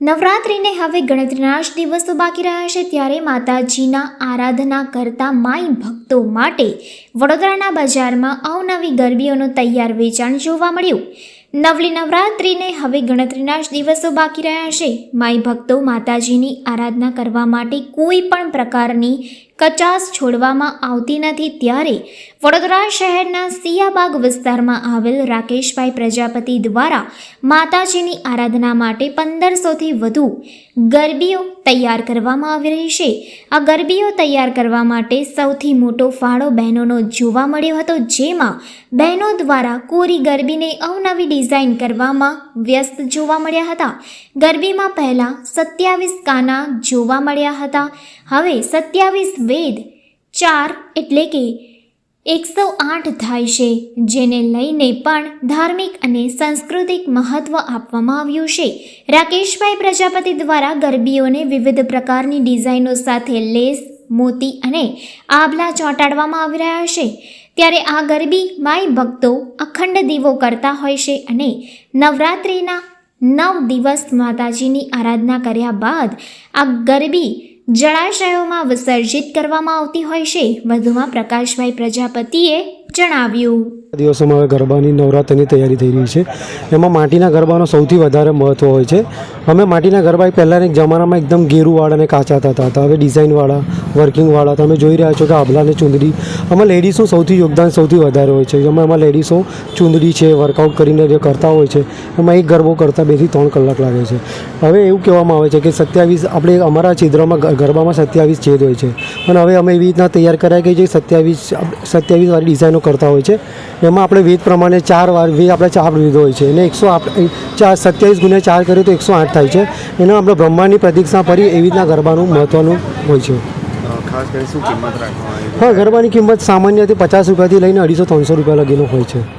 નવરાત્રિને હવે ગણતરીના જ દિવસો બાકી રહ્યા છે ત્યારે માતાજીના આરાધના કરતા માઈ ભક્તો માટે વડોદરાના બજારમાં અવનવી ગરબીઓનું તૈયાર વેચાણ જોવા મળ્યું. નવલી નવરાત્રિને હવે ગણતરીના દિવસો બાકી રહ્યા છે. માઈ ભક્તો માતાજીની આરાધના કરવા માટે કોઈ પણ પ્રકારની કચાસ છોડવામાં આવતી નથી ત્યારે વડોદરા શહેરના સિયાબાગ વિસ્તારમાં આવેલ રાકેશભાઈ પ્રજાપતિ દ્વારા માતાજીની આરાધના માટે પંદરસોથી વધુ ગરબીઓ તૈયાર કરવામાં આવી રહી છે. આ ગરબીઓ તૈયાર કરવા માટે સૌથી મોટો ફાળો બહેનોનો જોવા મળ્યો હતો, જેમાં બહેનો દ્વારા કોરી ગરબીને અવનવી ડિઝાઇન કરવામાં વ્યસ્ત જોવા મળ્યા હતા. ગરબીમાં પહેલાં સત્યાવીસ કાના જોવા મળ્યા હતા. હવે સત્યાવીસ વેદ ચાર એટલે કે એકસો આઠ થાય છે, જેને લઈને પણ ધાર્મિક અને સાંસ્કૃતિક મહત્વ આપવામાં આવ્યું છે. રાકેશભાઈ પ્રજાપતિ દ્વારા ગરબીઓને વિવિધ પ્રકારની ડિઝાઇનો સાથે લેસ, મોતી અને આભલા ચોંટાડવામાં આવી રહ્યા છે. ત્યારે આ ગરબી માય ભક્તો અખંડ દીવો કરતા હોય છે અને નવરાત્રિના નવ દિવસ માતાજીની આરાધના કર્યા બાદ આ ગરબી જળાશયોમાં વિસર્જિત કરવામાં આવતી હોય છે. વધુમાં પ્રકાશભાઈ પ્રજાપતિએ જણાવ્યું. દિવસોમાં હવે ગરબાની નવરાત્રિની તૈયારી થઈ રહી છે. એમાં માટીના ગરબાનો સૌથી વધારે મહત્ત્વ હોય છે. અમે માટીના ગરબા પહેલાંના એક જમાનામાં એકદમ ગેરુવાળા અને કાચા થતા હતા. હવે ડિઝાઇનવાળા વર્કિંગવાળા તમે જોઈ રહ્યા છો કે આભલા અને ચુંદડી. આમાં લેડીઝનું સૌથી યોગદાન સૌથી વધારે હોય છે. એમાં એમાં લેડીઝો ચુંદડી છે વર્કઆઉટ કરીને જે કરતા હોય છે, એમાં એક ગરબો કરતાં બેથી ત્રણ કલાક લાગે છે. હવે એવું કહેવામાં આવે છે કે સત્યાવીસ, આપણે અમારા છિદ્રમાં ગરબામાં સત્યાવીસ છેદ હોય છે. અને હવે અમે એવી રીતના તૈયાર કર્યા કે જે સત્યાવીસ સત્યાવીસ વાળી ડિઝાઇનો કરતા હોય છે. એમાં આપણે વેદ પ્રમાણે ચાર વાર વેદ આપણે ચાર વેદ હોય છે. અને એકસો ચાર સત્યાવીસ ગુણ્યા ચાર કરીએ તો એકસો આઠ થાય છે. એના આપણે બ્રહ્માંડની પ્રતિક્ષા ફરી એવી રીતના ગરબાનું મહત્ત્વનું હોય છે. હા ગરબાની કિંમત સામાન્યથી પચાસ રૂપિયાથી લઈને અઢીસો ત્રણસો રૂપિયા લગીનો હોય છે.